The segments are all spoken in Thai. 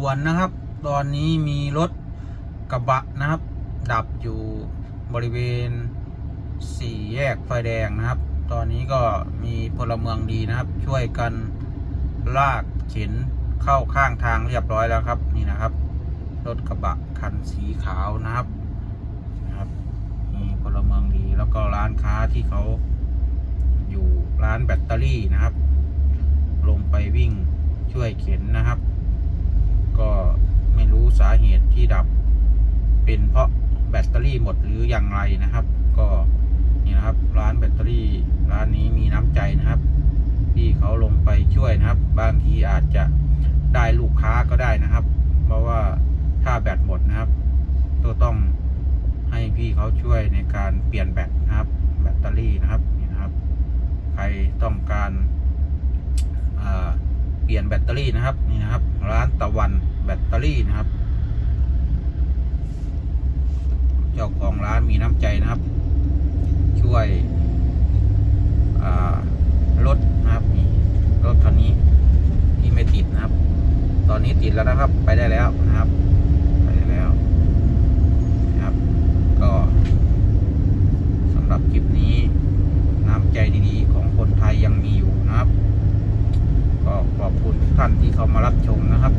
ด่วนนะครับ ตอนนี้มีรถกระบะนะครับ ดับอยู่บริเวณสี่แยกไฟแดงนะครับ ตอนนี้ก็มีพลเมืองดีนะครับ ช่วยกันลากเข็นเข้าข้างทางเรียบร้อยแล้วครับนี่นะครับ รถกระบะคันสีขาวนะครับนะครับ มีพลเมืองดีแล้วก็ร้านค้าที่เขาอยู่ร้านแบตเตอรี่นะครับ ลงไปวิ่งช่วยเข็นนะครับ สาเหตุที่ดับ เป็นเพราะแบตเตอรี่หมดหรืออย่างไรนะครับ ก็นี่นะครับร้านแบตเตอรี่ร้านนี้มีน้ำใจนะครับ ที่เขาลงไปช่วยนะครับ บางทีอาจจะได้ลูกค้าก็ได้นะครับ เพราะว่าถ้าแบตหมดนะครับก็ต้องให้พี่เขาช่วยในการเปลี่ยนแบตนะครับ แบตเตอรี่นะครับนี่นะครับ ใครต้องการเปลี่ยนแบตเตอรี่นะครับนี่นะครับ ร้านตะวันแบตเตอรี่นะครับ เจ้าของร้านมีน้ำใจนะครับ ช่วยรถนะครับนี่รถคันนี้ที่ไม่ติดนะครับ ตอนนี้ติดแล้วนะครับ ไปได้แล้วนะครับ ไปได้แล้วนะครับ ก็สำหรับคลิปนี้ น้ำใจดีๆ ของคนไทยยังมีอยู่นะครับ ก็ขอบคุณทุกท่านที่เข้ามารับชมนะครับ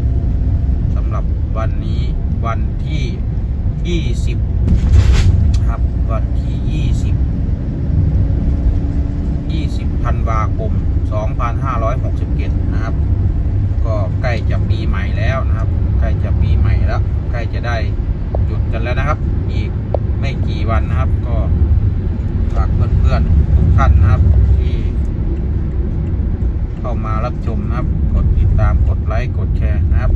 สำหรับวันนี้วันที่ 20ครับ วันที่20 20ธันวาคม2567นะครับ ก็ใกล้จะปีใหม่แล้วนะครับ ใกล้จะปีใหม่แล้ว ใกล้จะได้หยุดกันแล้วนะครับ อีกไม่กี่วันนะครับ ก็ฝากเพื่อนๆทุกท่านนะครับที่เข้ามารับชมนะครับ กดติดตามกดไลค์กดแชร์นะครับ